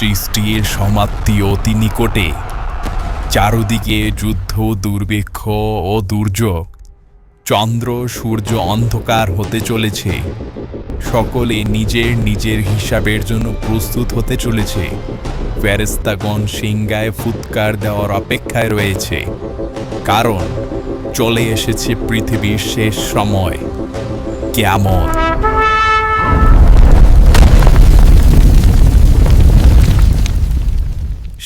সৃষ্টির সমাপ্তি অতি নিকটে। চারদিকে যুদ্ধ, দুর্ভিক্ষ ও দুর্যোগ। চন্দ্র, সূর্য অন্ধকার হতে চলেছে। সকলে নিজের নিজের হিসাবের জন্য প্রস্তুত হতে চলেছে। ফেরেস্তাগণ সিংগায় ফুৎকার দেওয়ার অপেক্ষায় রয়েছে। কারণ, চলে এসেছে পৃথিবীর শেষ সময়। কেমন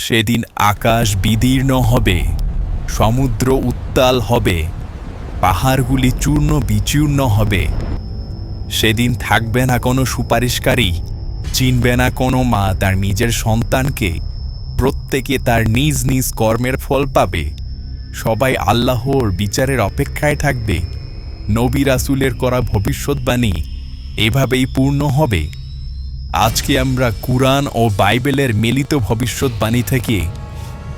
সেদিন আকাশ বিদীর্ণ হবে, সমুদ্র উত্তাল হবে, পাহাড়গুলি চূর্ণ বিচূর্ণ হবে। সেদিন থাকবে না কোনো সুপারিশকারী, চিনবে না কোনো মা তার নিজের সন্তানকে, প্রত্যেকে তার নিজ নিজ কর্মের ফল পাবে। সবাই আল্লাহর বিচারের অপেক্ষায় থাকবে। নবী রাসুলের করা ভবিষ্যৎবাণী এভাবেই পূর্ণ হবে। আজকে আমরা কুরআন ও বাইবেলের মিলিত ভবিষ্যৎবাণী থেকে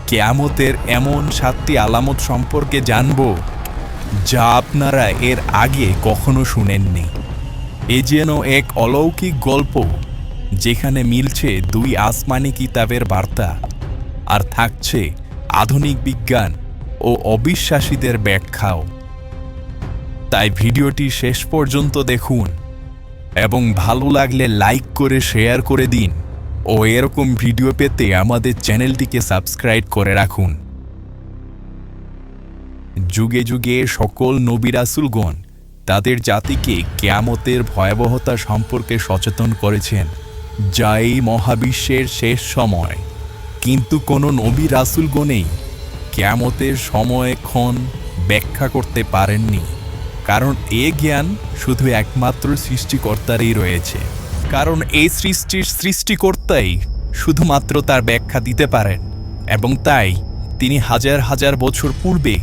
কেয়ামতের এমন সাতটি আলামত সম্পর্কে জানব যা আপনারা এর আগে কখনো শুনেননি। এ যেন এক অলৌকিক গল্প যেখানে মিলছে দুই আসমানি কিতাবের বার্তা আর থাকছে আধুনিক বিজ্ঞান ও অবিশ্বাসীদের ব্যাখ্যাও। তাই ভিডিওটি শেষ পর্যন্ত দেখুন। এবং ভালো লাগলে লাইক করে শেয়ার করে দিন। ও এরকম ভিডিও পেতে আমাদের চ্যানেলটিকে সাবস্ক্রাইব করে রাখুন। যুগে যুগে সকল নবী রাসূলগণ তাদের জাতিকে কেয়ামতের ভয়াবহতা সম্পর্কে সচেতন করেছেন, যা এই মহাবিশ্বের শেষ সময়। কিন্তু কোনো নবী রাসূলগণেই কেয়ামতের সময়ক্ষণ ব্যাখ্যা করতে পারেননি। কারণ এ জ্ঞান শুধু একমাত্র সৃষ্টিকর্তারই রয়েছে। কারণ এই সৃষ্টির সৃষ্টিকর্তাই শুধুমাত্র তার ব্যাখ্যা দিতে পারেন, এবং তাই তিনি হাজার হাজার বছর পূর্বে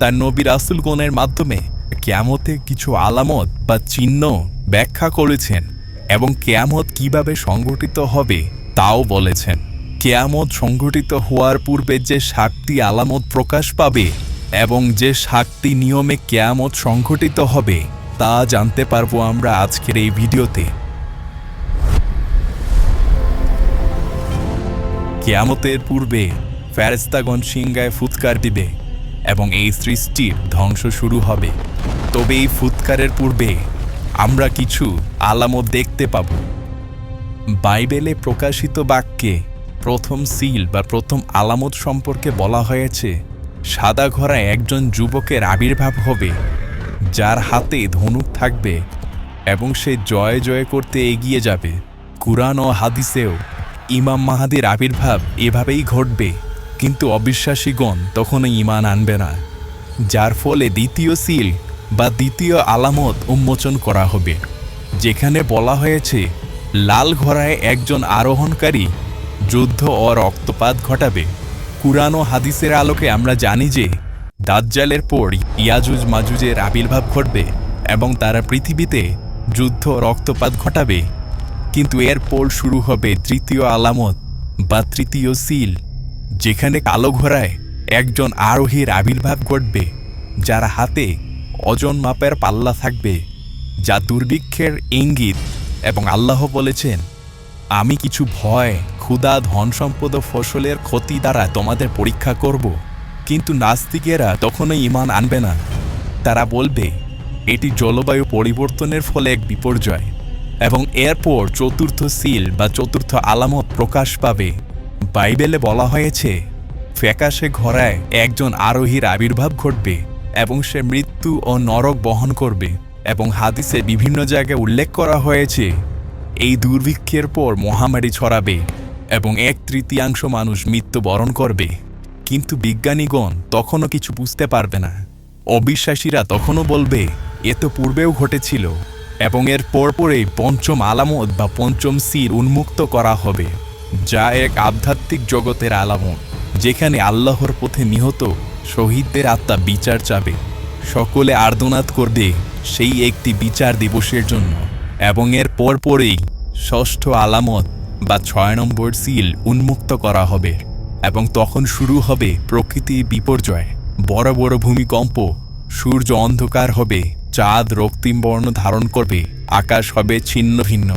তার নবী রাসুলগণের মাধ্যমে কেয়ামতে কিছু আলামত বা চিহ্ন ব্যাখ্যা করেছেন এবং কেয়ামত কীভাবে সংগঠিত হবে তাও বলেছেন। কেয়ামত সংগঠিত হওয়ার পূর্বে যে সাতটি আলামত প্রকাশ পাবে এবং যে সাতটি নিয়মে কেয়ামত সংঘটিত হবে, তা জানতে পারব আমরা আজকের এই ভিডিওতে। কেয়ামতের পূর্বে ফেরেস্তাগণ সিংগায় ফুৎকার দিবে এবং এই সৃষ্টির ধ্বংস শুরু হবে। তবে এই ফুৎকারের পূর্বে আমরা কিছু আলামত দেখতে পাব। বাইবেলে প্রকাশিত বাক্যে প্রথম সিল বা প্রথম আলামত সম্পর্কে বলা হয়েছে সাদা ঘোড়ায় একজন যুবকের আবির্ভাব হবে, যার হাতে ধনুক থাকবে এবং সে জয় জয় করতে এগিয়ে যাবে। কুরআন ও হাদিসেও ইমাম মাহাদির আবির্ভাব এভাবেই ঘটবে, কিন্তু অবিশ্বাসীগণ তখনও ইমান আনবে না, যার ফলে দ্বিতীয় সিল বা দ্বিতীয় আলামত উন্মোচন করা হবে, যেখানে বলা হয়েছে, লাল ঘোড়ায় একজন আরোহণকারী যুদ্ধ ও রক্তপাত ঘটাবে। কুরআন ও হাদিসের আলোকে আমরা জানি যে দাজ্জালের পর ইয়াজুজ মাজুজের আবির্ভাব ঘটবে এবং তারা পৃথিবীতে যুদ্ধ রক্তপাত ঘটাবে। কিন্তু এরপর শুরু হবে তৃতীয় আলামত বা তৃতীয় সিল, যেখানে কালো ঘোড়ায় একজন আরোহীর আবির্ভাব ঘটবে, যার হাতে অজন মাপের পাল্লা থাকবে, যা দুর্ভিক্ষের ইঙ্গিত এবং আল্লাহ বলেছেন, আমি কিছু ভয় ক্ষুধা, ধন সম্পদ ও ফসলের ক্ষতি দ্বারা তোমাদের পরীক্ষা করব। কিন্তু নাস্তিকেরা তখনও ইমান আনবে না। তারা বলবে, এটি জলবায়ু পরিবর্তনের ফলে এক বিপর্যয় এবং এরপর চতুর্থ সিল বা চতুর্থ আলামত প্রকাশ পাবে। বাইবেলে বলা হয়েছে, ফ্যাকাশে ঘোড়ায় একজন আরোহীর আবির্ভাব ঘটবে এবং সে মৃত্যু ও নরক বহন করবে। এবং হাদিসে বিভিন্ন জায়গায় উল্লেখ করা হয়েছে, এই দুর্ভিক্ষের পর মহামারী ছড়াবে এবং এক তৃতীয়াংশ মানুষ মৃত্যুবরণ করবে। কিন্তু বিজ্ঞানীগণ তখনও কিছু বুঝতে পারবে না। অবিশ্বাসীরা তখনও বলবে, এ তো পূর্বেও ঘটেছিল এবং এর পরপরেই পঞ্চম আলামত বা পঞ্চম সির উন্মুক্ত করা হবে, যা এক আধ্যাত্মিক জগতের আলামত, যেখানে আল্লাহর পথে নিহত শহীদদের আত্মা বিচার চাবে। সকলে আর্দনাদ করবে সেই একটি বিচার দিবসের জন্য এবং এর পরপরেই ষষ্ঠ আলামত বা ছয় নম্বর সিল উন্মুক্ত করা হবে এবং তখন শুরু হবে প্রকৃতি বিপর্যয়, বড় বড় ভূমিকম্প, সূর্য অন্ধকার হবে, চাঁদ রক্তিম বর্ণ ধারণ করবে, আকাশ হবে ছিন্ন ভিন্ন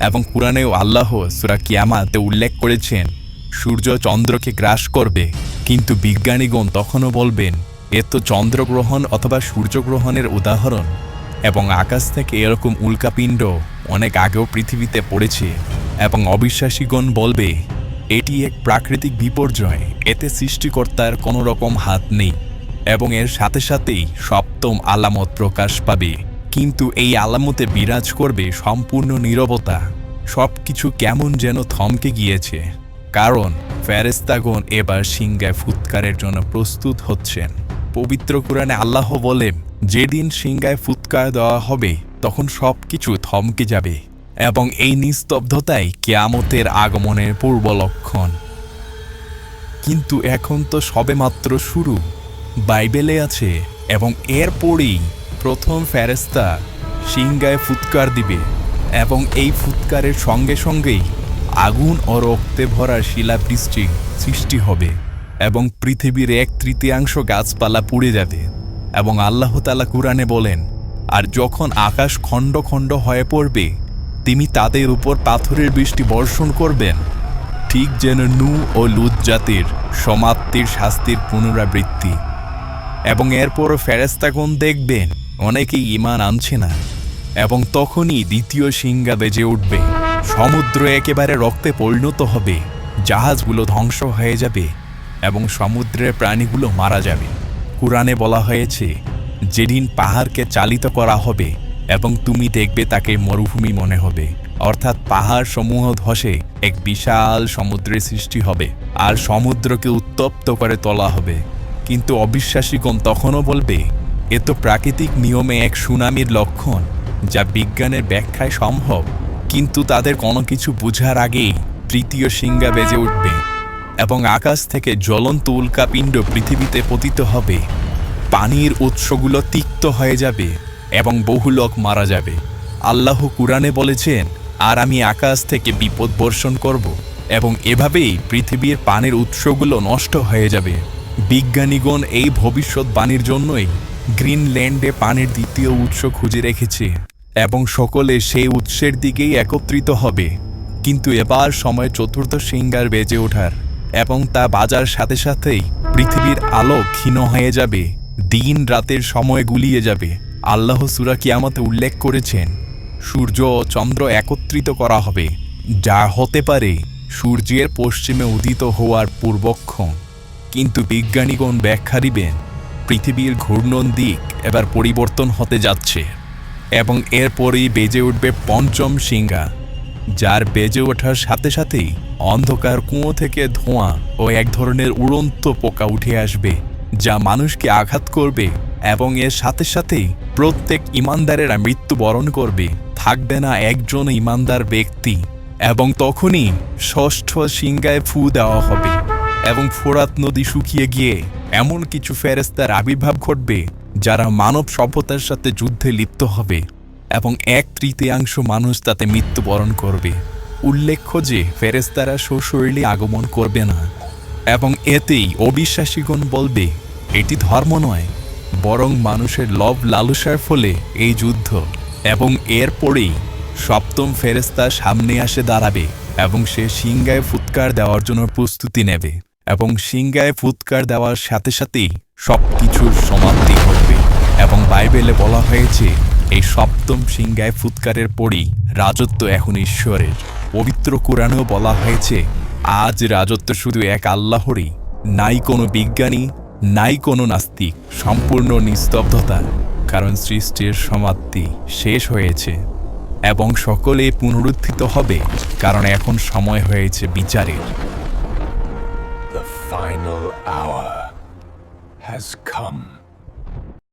এবং কোরআনেও আল্লাহ সুরা কিয়ামাতে উল্লেখ করেছেন, সূর্য চন্দ্রকে গ্রাস করবে, কিন্তু বিজ্ঞানীগণ তখনও বলবেন, এ তো চন্দ্রগ্রহণ অথবা সূর্যগ্রহণের উদাহরণ এবং আকাশ থেকে এরকম উল্কাপিণ্ড অনেক আগেও পৃথিবীতে পড়েছে। এবং অবিশ্বাসীগণ বলবে, এটি এক প্রাকৃতিক বিপর্যয়। এতে সৃষ্টিকর্তার কোনো রকম হাত নেই এবং এর সাথে সাথেই সপ্তম আলামত প্রকাশ পাবে। কিন্তু এই আলামতে বিরাজ করবে সম্পূর্ণ নীরবতা। সবকিছু কেমন যেন থমকে গিয়েছে। কারণ ফেরেস্তাগণ এবার সিংগায় ফুৎকারের জন্য প্রস্তুত হচ্ছেন। পবিত্র কোরআনে আল্লাহ বলেন, যেদিন সিংগায় ফুৎকার দেওয়া হবে, তখন সব কিছু থমকে যাবে। এবং এই নিস্তব্ধতাই কেয়ামতের আগমনের পূর্ব লক্ষণ। কিন্তু এখন তো সবেমাত্র শুরু। বাইবেলে আছে, এবং এরপরেই প্রথম ফেরেস্তা সিংগায় ফুৎকার দিবে, এবং এই ফুৎকারের সঙ্গে সঙ্গেই আগুন ও রক্তে ভরা শিলাবৃষ্টি সৃষ্টি হবে, এবং পৃথিবীর এক তৃতীয়াংশ গাছপালা পুড়ে যাবে, এবং আল্লাহতালা কুরআনে বলেন, আর যখন আকাশ খণ্ড খণ্ড হয়ে পড়বে তিনি তাদের উপর পাথরের বৃষ্টি বর্ষণ করবেন। ঠিক যেন নু ও লুত জাতির সমাপ্তির শাস্তির পুনরাবৃত্তি। এবং এরপর ফেরেস্তাগণ দেখবেন, অনেকেই ইমান আনছে না, এবং তখনই দ্বিতীয় সিংহা বেজে উঠবে। সমুদ্র একেবারে রক্তে পরিণত হবে, জাহাজগুলো ধ্বংস হয়ে যাবে, এবং সমুদ্রের প্রাণীগুলো মারা যাবে। কোরআনে বলা হয়েছে, যেদিন পাহাড়কে চালিত করা হবে এবং তুমি দেখবে তাকে মরুভূমি মনে হবে। অর্থাৎ পাহাড় সমূহ ধসে এক বিশাল সমুদ্রের সৃষ্টি হবে আর সমুদ্রকে উত্তপ্ত করে তোলা হবে। কিন্তু অবিশ্বাসীগণ তখনও বলবে, এ তো প্রাকৃতিক নিয়মে এক সুনামির লক্ষণ যা বিজ্ঞানের ব্যাখ্যায় সম্ভব। কিন্তু তাদের কোনো কিছু বোঝার আগেই তৃতীয় সিংহা বেজে উঠবে এবং আকাশ থেকে জ্বলন্ত উল্কাপিণ্ড পৃথিবীতে পতিত হবে। পানির উৎসগুলো তিক্ত হয়ে যাবে। এবং বহু লোক মারা যাবে। আল্লাহ কুরআনে বলেছেন, আর আমি আকাশ থেকে বিপদ বর্ষণ করব এবং এভাবেই পৃথিবীর পানির উৎসগুলো নষ্ট হয়ে যাবে। বিজ্ঞানীগণ এই ভবিষ্যৎবাণীর জন্যই গ্রিনল্যান্ডে পানির দ্বিতীয় উৎস খুঁজে রেখেছে এবং সকলে সেই উৎসের দিকেই একত্রিত হবে। কিন্তু এবার সময় চতুর্থ সিঙ্গার বেজে ওঠার এবং তা বাজার সাথে সাথেই পৃথিবীর আলো ক্ষীণ হয়ে যাবে। দিন রাতের সময় গুলিয়ে যাবে। আল্লাহ সুরা কিয়ামতে উল্লেখ করেছেন, সূর্য ও চন্দ্র একত্রিত করা হবে। যা হতে পারে সূর্যের পশ্চিমে উদিত হওয়ার পূর্বক্ষণ। কিন্তু বিজ্ঞানীগণ ব্যাখ্যা দিবেন, পৃথিবীর ঘূর্ণন দিক এবার পরিবর্তন হতে যাচ্ছে এবং এরপরেই বেজে উঠবে পঞ্চম সিংহা, যার বেজে ওঠার সাথে সাথেই অন্ধকার কুঁয়ো থেকে ধোঁয়া ও এক ধরনের উড়ন্ত পোকা উঠে আসবে, যা মানুষকে আঘাত করবে এবং এর সাথে সাথেই প্রত্যেক ইমানদারেরা মৃত্যুবরণ করবে। থাকবে না একজন ইমানদার ব্যক্তি। এবং তখনই ষষ্ঠ সিংগায় ফু দেওয়া হবে। এবং ফোরাত নদী শুকিয়ে গিয়ে এমন কিছু ফেরেস্তার আবির্ভাব ঘটবে, যারা মানব সভ্যতার সাথে যুদ্ধে লিপ্ত হবে। এবং এক তৃতীয়াংশ মানুষ তাতে মৃত্যুবরণ করবে। উল্লেখ্য যে ফেরেস্তারা সশরীরে আগমন করবে না। এবং এতেই অবিশ্বাসীগণ বলবে, এটি ধর্ম নয় বরং মানুষের লব লালসার ফলে এই যুদ্ধ এবং এরপরেই সপ্তম ফেরেস্তা সামনে আসে দাঁড়াবে এবং সে সিংগায় ফুৎকার দেওয়ার জন্য প্রস্তুতি নেবে এবং সিংগায় ফুৎকার দেওয়ার সাথে সাথেই সব কিছুর সমাপ্তি ঘটবে এবং বাইবেলে বলা হয়েছে, এই সপ্তম সিংগায় ফুৎকারের পরই রাজত্ব এখন ঈশ্বরের। পবিত্র কোরআনেও বলা হয়েছে, আজ রাজত্ব শুধু এক আল্লাহরই, নাই কোনো বিজ্ঞানী নাই কোনো নাস্তিক, সম্পূর্ণ নিস্তব্ধতা, কারণ সৃষ্টির সমাপ্তি শেষ হয়েছে এবং সকলে পুনরুত্থিত হবে, কারণ এখন সময় হয়েছে বিচারের The final hour has come.